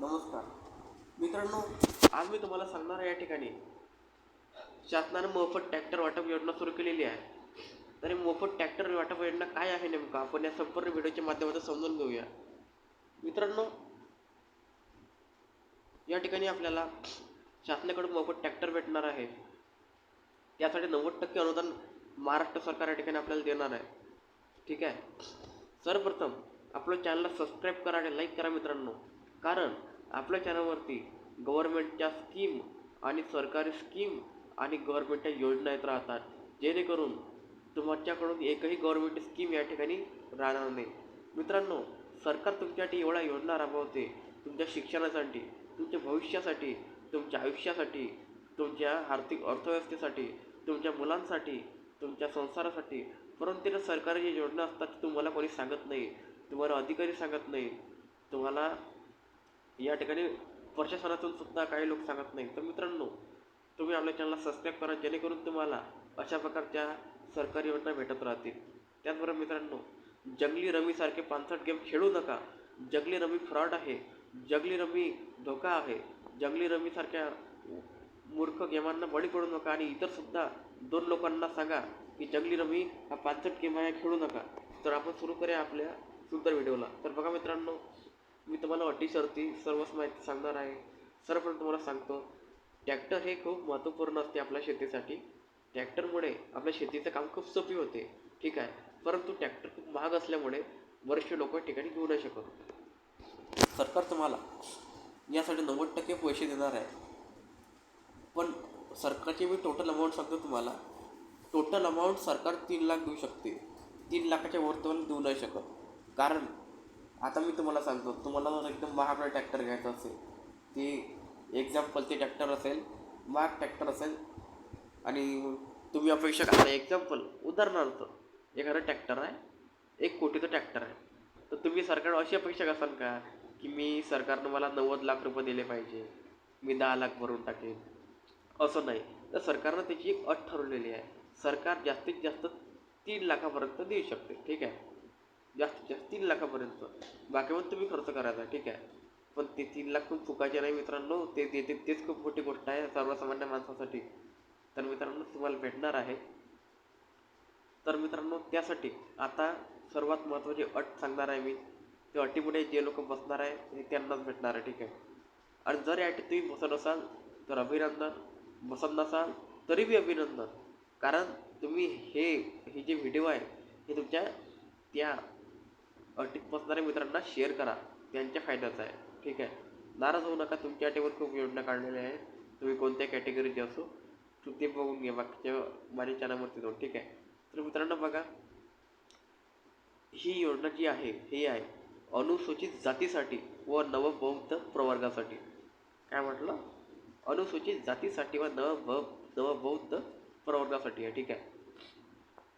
नमस्कार. मित्रांनो आज मी तुम्हाला सांगणार आहे या ठिकाणी. शासनानं मोफत ट्रॅक्टर वाटप योजना सुरू केलेली आहे. तर मोफत ट्रॅक्टर वाटप योजना काय आहे नेमकं? आपण या संपूर्ण व्हिडिओच्या माध्यमातून समजून घेऊया. मित्रांनो या ठिकाणी आपल्याला शासनाकडून मोफत ट्रॅक्टर भेटणार आहे. यासाठी नव्वद टक्के अनुदान महाराष्ट्र सरकार या ठिकाणी आपल्याला देणार आहे. ठीक आहे? सर्वप्रथम आपलं चॅनलला सबस्क्राईब करा आणि लाईक करा मित्रांनो. कारण आपल्या चॅनलवरती गव्हर्नमेंटच्या स्कीम आणि सरकारी स्कीम आणि गव्हर्नमेंटच्या योजना येत राहतात. जेणेकरून तुमच्याकडून एकही गव्हर्नमेंट स्कीम या ठिकाणी राहणार नाही. मित्रांनो सरकार तुमच्यासाठी एवढ्या योजना राबवते. तुमच्या शिक्षणासाठी तुमच्या भविष्यासाठी तुमच्या आयुष्यासाठी तुमच्या आर्थिक अर्थव्यवस्थेसाठी तुमच्या मुलांसाठी तुमच्या संसारासाठी. परंतु त्या सरकारी जे योजना असतात तुम्हाला कोणी सांगत नाही. तुम्हाला अधिकारी सांगत नाही. तुम्हाला या ठिकाणी प्रशासनातून सुद्धा काही लोक सांगत नाही तर मित्रांनो तुम्ही आपल्या चॅनलला सबस्क्राईब करा जेणेकरून तुम्हाला अशा प्रकारच्या सरकारी योजना भेटत राहतील. त्याचबरोबर मित्रांनो जंगली रमीसारखे पानसट गेम खेळू नका. जंगली रमी फ्रॉड आहे. जंगली रमी धोका आहे. जंगली रमीसारख्या मूर्ख गेमांना बळी पडू नका आणि इतर सुद्धा दोन लोकांना सांगा की जंगली रमी हा पानसट गेम आहे खेळू नका. तर आपण सुरू करूया आपल्या सुंदर व्हिडिओला तर बघा मित्रांनो मी तुम्हाला अटी सर्वच माहिती सांगणार आहे. सर्वप्रथम तुम्हाला सांगतो ट्रॅक्टर हे खूप महत्त्वपूर्ण असते आपल्या शेतीसाठी. ट्रॅक्टरमुळे आपल्या शेतीचं काम खूप सोपी होते ठीक आहे. परंतु ट्रॅक्टर खूप महाग असल्यामुळे बरेचसे लोक ठिकाणी घेऊ नाही शकत. सरकार तुम्हाला यासाठी नव्वद टक्के पैसे देणार आहे. पण सरकारची मी टोटल अमाऊंट सांगतो तुम्हाला. टोटल अमाऊंट सरकार तीन लाख देऊ शकते. तीन लाखाच्या वर तुम्हाला देऊ नाही शकत. कारण आता मी तुम्हाला सांगतो तुम्हाला जर एकदम महागडा ट्रॅक्टर घ्यायचा असेल ती एक्झाम्पल ते ट्रॅक्टर असेल महाग ट्रॅक्टर असेल आणि तुम्ही अपेक्षा करता एक्झाम्पल उदाहरणार्थ एखादा ट्रॅक्टर आहे एक कोटीचं ट्रॅक्टर आहे तर तुम्ही सरकार अशी अपेक्षा असाल का की मी सरकारनं मला नव्वद लाख रुपये दिले पाहिजे मी दहा लाख भरून टाकेन? असं नाही. तर सरकारनं त्याची एक अट ठरवलेली आहे. सरकार जास्तीत जास्त तीन लाखापर्यंत देऊ शकते. ठीक आहे? जास्तीत जास्त तीन लाखापर्यंत. बाकी मग तुम्ही खर्च करायचा ठीक आहे. पण ते तीन लाख पण चुकायचे नाही मित्रांनो. ते देते तेच खूप मोठी गोष्ट आहे सर्वसामान्य माणसासाठी. तर मित्रांनो तुम्हाला भेटणार आहे. तर मित्रांनो त्यासाठी आता सर्वात महत्त्वाची अट सांगणार आहे मी. त्या अटीमुळे जे लोक बसणार आहे ते त्यांनाच भेटणार आहे ठीक आहे. आणि जर या अटीत तुम्ही बसत असाल तर अभिनंदन. बसत नसाल तरी बी अभिनंदन. कारण तुम्ही हे हे जे व्हिडिओ आहे हे तुमच्या त्या अटीत बसणाऱ्या मित्रांना शेअर करा. त्यांच्या फायद्याचं आहे. ठीक आहे? नाराज होऊ नका. तुमच्या अटीवर खूप योजना काढलेल्या आहेत. तुम्ही कोणत्या कॅटेगरीचे असो तू ते बघून घ्या बाकीच्या माझ्या चॅनलवरती जाऊन. ठीक आहे? तर मित्रांनो बघा ही योजना जी आहे ही आहे अनुसूचित जातीसाठी व नवबौद्ध प्रवर्गासाठी. काय म्हटलं? अनुसूचित जातीसाठी व नव नवबौद्ध प्रवर्गासाठी आहे. ठीक आहे?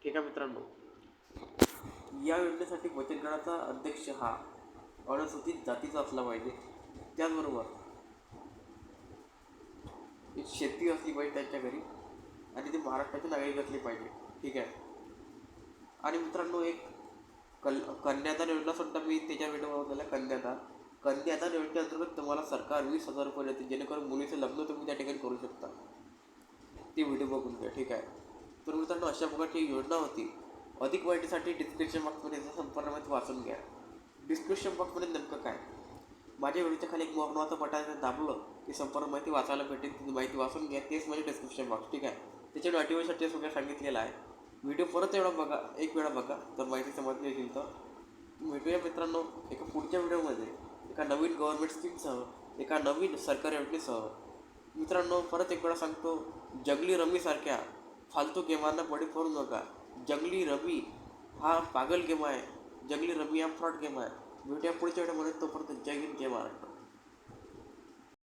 ठीक आहे मित्रांनो? या योजनेसाठी बचत गटाचा अध्यक्ष हा अनुसूचित जातीचा असला पाहिजे. त्याचबरोबर एक शेती असली पाहिजे त्यांच्या घरी आणि ती महाराष्ट्राचे नागरिक असले पाहिजे. ठीक आहे? आणि मित्रांनो एक कल कन्यादान योजना सुद्धा मी त्याच्या व्हिडिओ दिला कन्यादान. कन्यादान योजनेअंतर्गत तुम्हाला सरकार वीस हजार रुपये देते जेणेकरून मुलीचं लग्न तुम्ही त्या ठिकाणी करू शकता. ती व्हिडिओ बघून घ्या ठीक आहे? तर मित्रांनो अशा प्रकारची योजना होती. अधिक माहितीसाठी डिस्क्रिप्शन बॉक्समध्ये संपर्क संपूर्ण माहिती वाचून घ्या. डिस्क्रिप्शन बॉक्समध्ये नेमकं काय? माझ्या व्हिडिओच्या खाली एक महत्त्वाचं बटन दाबलं की संपूर्ण माहिती वाचायला भेटेल. तिथे माहिती वाचून घ्या तेच म्हणजे डिस्क्रिप्शन बॉक्स ठीक आहे? त्याच्या नोटिफिकेशन सगळं सांगितलेलं आहे. व्हिडिओ परत एवढा बघा एक वेळा बघा तर माहिती समजली असेल तर. भेटूया मित्रांनो एका पुढच्या व्हिडिओमध्ये एका नवीन गव्हर्नमेंट स्कीमसह एका नवीन सरकारी योजनेसह. मित्रांनो परत एक वेळा सांगतो जगली रमीसारख्या फालतू गेमांना बळी पडू नका. जंगली रमी हा पागल गेम आहे. जंगली रमी हा फ्रॉड गेम आहे. भेटूया पुढच्या वेळेमध्ये. तोपर्यंत जय हिंद जय महाराष्ट्र.